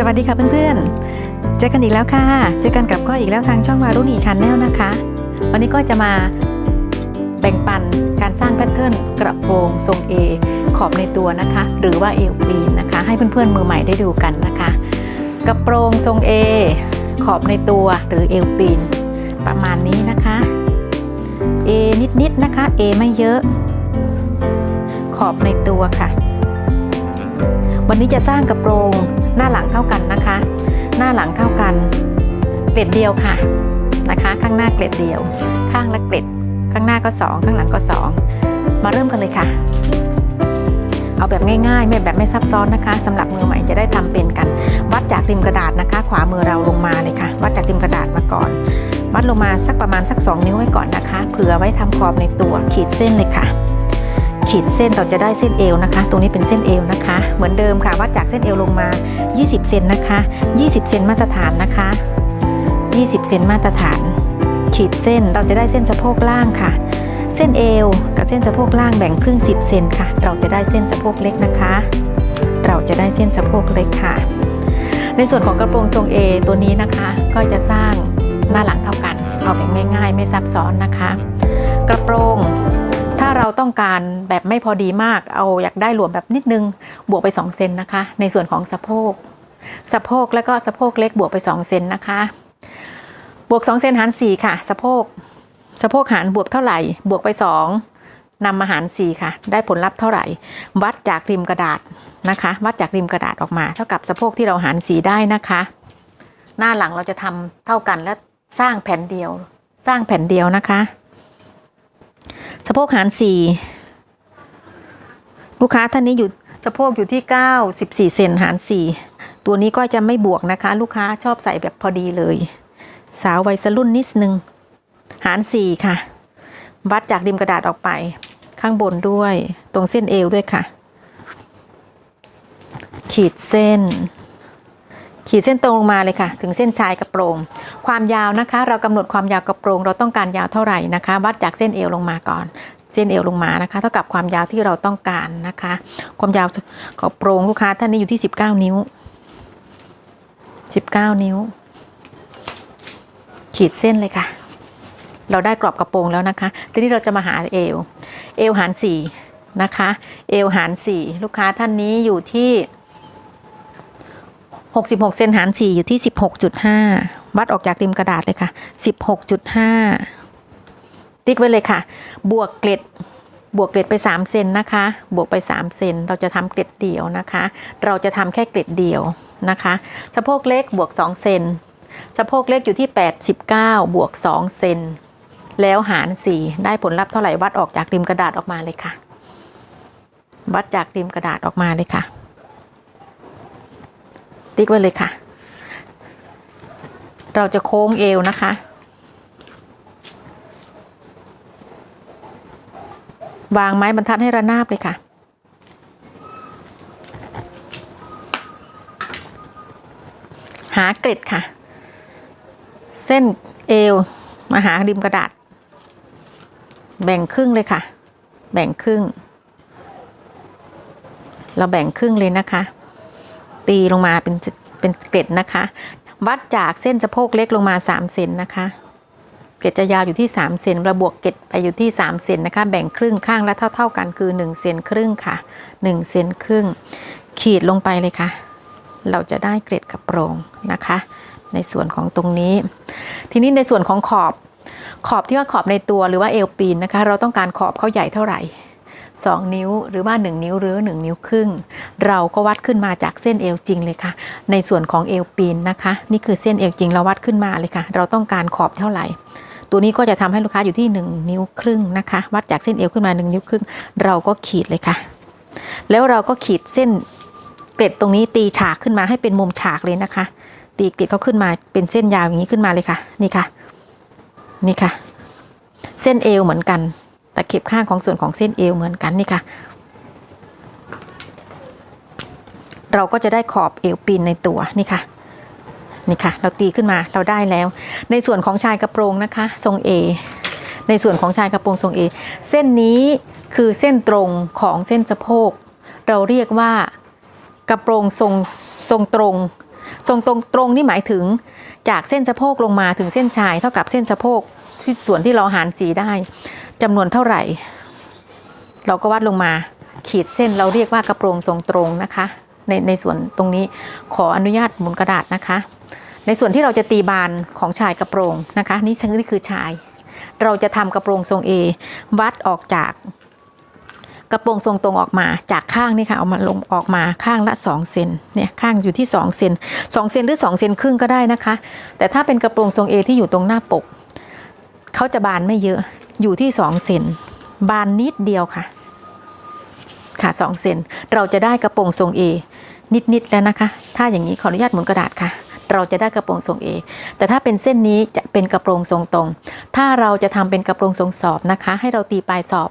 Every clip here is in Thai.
สวัสดีค่ะเพื่อนๆ เจอกันอีกแล้วค่ะ เจอกันกับก้อยอีกแล้วทางช่องวารุณีชันแนลนะคะ วันนี้ก็จะมาแบ่งปันการสร้างแพทเทิร์นกระโปรงทรง A ขอบในตัวนะคะ หรือว่าเอวปีนนะคะ ให้เพื่อนๆมือใหม่ได้ดูกันนะคะ กระโปรงทรง A ขอบในตัวหรือเอวปีน ประมาณนี้นะคะ A นิดๆนะคะ A ไม่เยอะ ขอบในตัวค่ะ วันนี้จะสร้างกระโปรง หน้าหลังเท่ากันนะคะ หน้าหลังเท่ากัน เกล็ดเดียวค่ะนะคะ ข้างหน้าเกล็ดเดียว ข้างละเกล็ด ข้างหน้าก็ 2 ข้างหลังก็ 2 มาเริ่มกันเลยค่ะ เอาแบบง่ายๆไม่แบบไม่ซับซ้อนนะคะสำหรับมือใหม่จะได้ทำเป็นกัน วัดจากริมกระดาษนะคะ ขวามือเราลงมาเลยค่ะ วัดจากริมกระดาษมาก่อน วัดลงมาสักประมาณสัก 2 นิ้วไว้ก่อนนะคะ เผื่อไว้ทำขอบในตัวขีดเส้นเลยค่ะ ขีดเส้นเราจะได้เส้นเอวนะคะ ตรงนี้เป็นเส้นเอวนะคะ เหมือนเดิมค่ะวัดจากเส้นเอวลงมา 20 เซนนะคะ 20 เซนมาตรฐานนะคะ 20 เซนมาตรฐาน ขีดเส้นเราจะได้เส้นสะโพกล่างค่ะ เส้นเอวกับเส้นสะโพกล่างแบ่งครึ่ง 10 เซนค่ะ เราจะได้เส้นสะโพกเล็กนะคะ เราจะได้เส้นสะโพกเล็กค่ะ ในส่วนของกระโปรงทรง A ตัวนี้นะคะ ก็จะสร้างหน้าหลังเท่ากัน เอาแบบง่ายๆ ไม่ซับซ้อนนะคะ กระโปรง ถ้าเราต้องการแบบไม่พอดีมาก เอาอยากได้หลวมแบบนิดนึง บวกไป 2 เซนนะคะ ในส่วนของสะโพก สะโพกแล้วก็สะโพกเล็กบวกไป 2 เซนนะคะ บวก 2 เซนหาร 4 ค่ะ สะโพก สะโพกหารบวกเท่าไหร่ บวกไป 2นำมาหาร 4 ค่ะ ได้ผลลัพธ์เท่าไหร่ วัดจากริมกระดาษนะคะ วัดจากริมกระดาษออกมา เท่ากับสะโพกที่เราหาร 4 ได้นะคะ หน้าหลังเราจะทำเท่ากันและสร้างแผ่นเดียว สร้างแผ่นเดียวนะคะ สะโพกหาร4ลูกค้าท่านนี้อยู่สะโพกอยู่ที่ 94 เซนหาร 4 ตัวนี้ก็จะไม่บวกนะคะ ลูกค้าชอบใส่แบบพอดีเลย สาววัยรุ่นนิดนึง หาร 4 ค่ะ วัดจากริมกระดาษออกไป ข้างบนด้วยตรงเส้นเอวด้วยค่ะ ขีดเส้น ขีดเส้นตรงลงมาเลยค่ะ ถึงเส้นชายกระโปรง ความยาวนะคะ เรากำหนดความยาวกระโปรง เราต้องการยาวเท่าไหร่นะคะ วัดจากเส้นเอวลงมาก่อน เส้นเอวลงมานะคะ เท่ากับความยาวที่เราต้องการนะคะ ความยาวกระโปรงลูกค้าท่านนี้อยู่ที่ 19 นิ้ว 19 นิ้ว ขีดเส้นเลยค่ะ เราได้กรอบกระโปรงแล้วนะคะ ทีนี้เราจะมาหาเอว เอวหาร4นะคะ เอวหาร4ลูกค้าท่านนี้อยู่ที่ 66เซนหาร4อยู่ที่ 16.5 วัดออกจากริมกระดาษเลยค่ะ 16.5 ติ๊กไว้เลยค่ะ บวกเกล็ดบวกเกล็ดไป 3 เซนนะคะ บวกไป 3 เซน เราจะทำเกล็ดเดียวนะคะ เราจะทำแค่เกล็ดเดียวนะคะ สะโพกเล็กบวก 2 เซน สะโพกเล็กอยู่ที่ 89 บวก 2 เซน แล้วหาร 4 ได้ผลลัพธ์เท่าไหร่ วัดออกจากริมกระดาษออกมาเลยค่ะ วัดจากริมกระดาษออกมาเลยค่ะ ติ๊กไว้เลยค่ะ เราจะโค้งเอวนะคะ วางไม้บรรทัดให้ระนาบเลยค่ะ หาเกล็ดค่ะ เส้นเอวมาหาริมกระดาษ แบ่งครึ่งเลยค่ะ แบ่งครึ่ง เราแบ่งครึ่งเลยนะคะ ตีลงมาเป็นเป็นเกล็ดนะคะ วัดจากเส้นสะโพกเล็กลงมา 3 เซนนะคะ เกล็ดจะยาวอยู่ที่ 3 เซนระบวกเกล็ดไปอยู่ที่ 3 เซนนะคะ แบ่งครึ่งข้างและเท่า ๆกันคือ 1 เซนครึ่งค่ะ 1 เซนครึ่ง ขีดลงไปเลยค่ะ เราจะได้เกล็ดกระโปรงนะคะ ในส่วนของตรงนี้ ทีนี้ในส่วนของขอบ ขอบที่ว่าขอบในตัวหรือว่าเอวปีนนะคะ เราต้องการขอบเขาใหญ่เท่าไหร่ 2 นิ้วหรือว่า 1 นิ้วหรือ 1 นิ้วครึ่ง เราก็วัดขึ้นมาจากเส้นเอวจริงเลยค่ะ ในส่วนของเอวปีนนะคะ นี่คือเส้นเอวจริงเราวัดขึ้นมาเลยค่ะ เราต้องการขอบเท่าไหร่ ตัวนี้ก็จะทำให้ลูกค้าอยู่ที่ 1 นิ้วครึ่งนะคะ วัดจากเส้นเอวขึ้นมา 1 นิ้วครึ่ง เราก็ขีดเลยค่ะ แล้วเราก็ขีดเส้นเกล็ดตรงนี้ตีฉากขึ้นมาให้เป็นมุมฉากเลยนะคะ ตีเกล็ดเขาขึ้นมาเป็นเส้นยาวอย่างนี้ขึ้นมาเลยค่ะ นี่ค่ะ นี่ค่ะ เส้นเอวเหมือนกัน ตะเข็บข้างของส่วนของเส้นเอวเหมือนกันนี่ค่ะ เราก็จะได้ขอบเอวปีนในตัวนี่ค่ะนี่ค่ะ เราตีขึ้นมาเราได้แล้ว ในส่วนของชายกระโปรงนะคะ ทรง A ในส่วนของชายกระโปรงทรง A เส้นนี้คือเส้นตรงของเส้นสะโพก เราเรียกว่ากระโปรงทรงทรงตรง ทรงตรงตรงนี่หมายถึงจากเส้นสะโพกลงมาถึงเส้นชายเท่ากับเส้นสะโพกที่ส่วนที่เราหารสีได้ จำนวนเท่าไหร่ เราก็วัดลงมาขีดเส้นเราเรียกว่ากระโปรงทรงตรงนะคะ ในในส่วนตรงนี้ขออนุญาตหมุนกระดาษนะคะ ในส่วนที่เราจะตีบานของชายกระโปรงนะคะ นี่ซึ่งนี่คือชาย เราจะทำกระโปรงทรง A วัดออกจากกระโปรงทรงตรงออกมาจากข้างนี่ค่ะเอามาลงออกมาข้างละ 2 เซนเนี่ยข้างอยู่ที่ 2 เซน2เซนหรือ 2 เซนครึ่งก็ได้นะคะ แต่ถ้าเป็นกระโปรงทรง A ที่อยู่ตรงหน้าปก เขาจะบานไม่เยอะ อยู่ที่2เซนบานนิดเดียวค่ะ ค่ะ2เซนเราจะได้กระโปรงทรง A นิดๆแล้วนะคะ ถ้าอย่างนี้ขออนุญาตหมุนกระดาษค่ะ เราจะได้กระโปรงทรง A แต่ถ้าเป็นเส้นนี้จะเป็นกระโปรงทรงตรง ถ้าเราจะทำเป็นกระโปรงทรงสอบนะคะ ให้เราตีปลายสอบ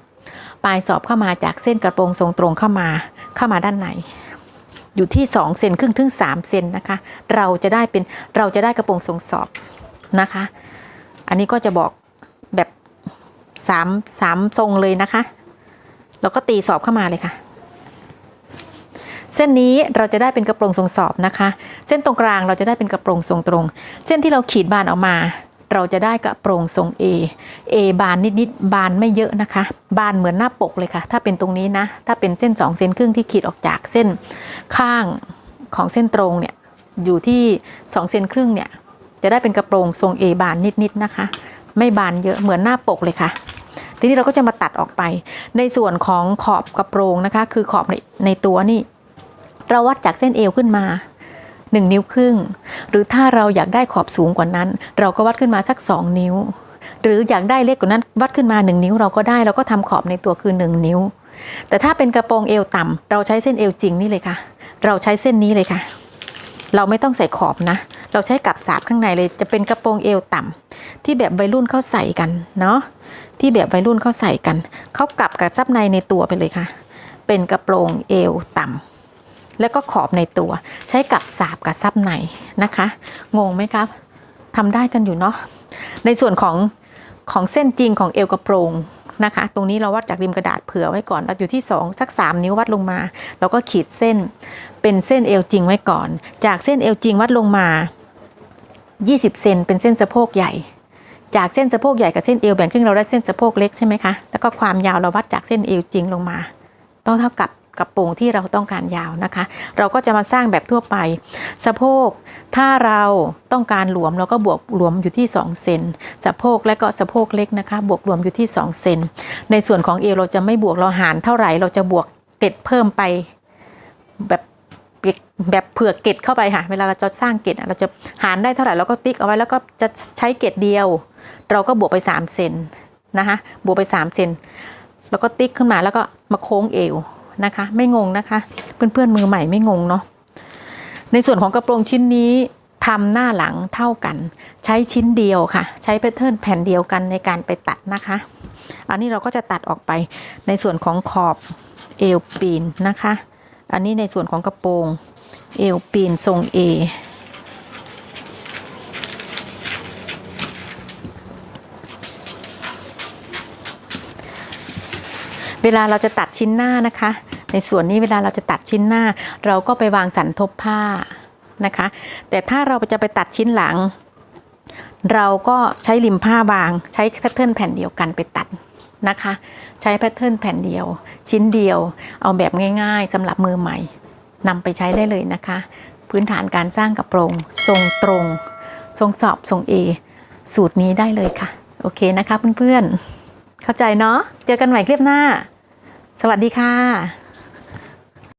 ปลายสอบเข้ามาจากเส้นกระโปรงทรงตรงเข้ามาเข้ามาด้านในอยู่ที่2เซนครึ่งถึง3เซนนะคะ เราจะได้เป็นเราจะได้กระโปรงทรงสอบนะคะ อันนี้ก็จะบอกแบบ 3 3ทรงเลยนะคะ แล้วก็ตีสอบเข้ามาเลยค่ะ เส้นนี้เราจะได้เป็นกระโปรงทรงสอบนะคะ เส้นตรงกลางเราจะได้เป็นกระโปรงทรงตรง เส้นที่เราขีดบานออกมา เราจะได้กระโปรงทรง A A บานนิดๆบานไม่เยอะนะคะ บานเหมือนหน้าปกเลยค่ะ ถ้าเป็นตรงนี้นะ ถ้าเป็นเส้น2เซนครึ่งที่ขีดออกจากเส้นข้างของเส้นตรงเนี่ยอยู่ที่2เซนครึ่งเนี่ยจะได้เป็นกระโปรงทรง A บานนิดๆนะคะ ไม่บานเยอะเหมือนหน้าปกเลยค่ะ ทีนี้เราก็จะมาตัดออกไป ในส่วนของขอบกระโปรงนะคะ คือขอบในในตัวนี่เราวัดจากเส้นเอวขึ้นมา 1 นิ้วครึ่ง หรือถ้าเราอยากได้ขอบสูงกว่านั้น เราก็วัดขึ้นมาสัก 2 นิ้ว หรืออยากได้เล็กกว่านั้นวัดขึ้นมา 1 นิ้วเราก็ได้เราก็ทำขอบในตัวคือ 1 นิ้ว แต่ถ้าเป็นกระโปรงเอวต่ำเราใช้เส้นเอวจริงนี่เลยค่ะ เราใช้เส้นนี้เลยค่ะ เราไม่ต้องใส่ขอบนะ เราใช้กับสาบข้างในเลยจะเป็นกระโปรงเอวต่ำ ที่แบบวัยรุ่นเขาใส่กันเนาะที่แบบวัยรุ่นเขาใส่กันเขากลับกับซับในในตัวไปเลยค่ะ เป็นกระโปรงเอวต่ำแล้วก็ขอบในตัว ใช้กับสาบกับซับในนะคะงงไหมครับทำได้กันอยู่เนาะในส่วนของของเส้นจริงของเอวกระโปรงนะคะ ตรงนี้เราวัดจากริมกระดาษเผื่อไว้ก่อนเราอยู่ที่2สัก 3 นิ้ววัดลงมา แล้วก็ขีดเส้นเป็นเส้นเอวจริงไว้ก่อน จากเส้นเอวจริงวัดลงมา 20 เซนเป็นเส้นสะโพกใหญ่ จากเส้นสะโพกใหญ่กับเส้นเอวแบ่งครึ่งเราได้เส้นสะโพกเล็กใช่ไหมคะ แล้วก็ความยาวเราวัดจากเส้นเอวจริงลงมา ต้องเท่ากับกระโปรงที่เราต้องการยาวนะคะ เราก็จะมาสร้างแบบทั่วไป สะโพก ถ้าเราต้องการหลวมเราก็บวกหลวมอยู่ที่ 2 เซน สะโพกและก็สะโพกเล็กนะคะ บวกหลวมอยู่ที่ 2 เซน ในส่วนของเอวเราจะไม่บวกเราหารเท่าไหร่เราจะบวกเกร็ดเพิ่มไปแบบแบบเผื่อเกร็ดเข้าไปค่ะ เวลาเราจะสร้างเกร็ดเราจะหารได้เท่าไหร่เราก็ติ๊กเอาไว้แล้วก็จะใช้เกร็ดเดียว เราก็บวกไป 3 เซนนะคะบวกไป 3 เซนแล้วก็ติ๊กขึ้นมาแล้วก็มาโค้งเอวนะคะ ไม่งงนะคะ เพื่อนๆมือใหม่ไม่งงเนาะในส่วนของกระโปรงชิ้นนี้ทำหน้าหลังเท่ากัน ใช้ชิ้นเดียวค่ะ ใช้แพทเทิร์นแผ่นเดียวกันในการไปตัดนะคะ อันนี้เราก็จะตัดออกไปในส่วนของขอบเอวปีนนะคะ อันนี้ในส่วนของกระโปรงเอวปีนทรง A เวลาเราจะตัดชิ้นหน้านะคะ ในส่วนนี้เวลาเราจะตัดชิ้นหน้า เราก็ไปวางสันทบผ้านะคะ แต่ถ้าเราจะไปตัดชิ้นหลัง เราก็ใช้ริมผ้าวางใช้แพทเทิร์นแผ่นเดียวกันไปตัดนะคะ ใช้แพทเทิร์นแผ่นเดียว ชิ้นเดียว เอาแบบง่าย ๆสำหรับมือใหม่นำไปใช้ได้เลยนะคะ พื้นฐานการสร้างกระโปรง ทรงตรง ทรงสอบทรง A สูตรนี้ได้เลยค่ะ โอเคนะคะเพื่อนๆ เข้าใจเนาะ เจอกันใหม่คลิปหน้า สวัสดีค่ะ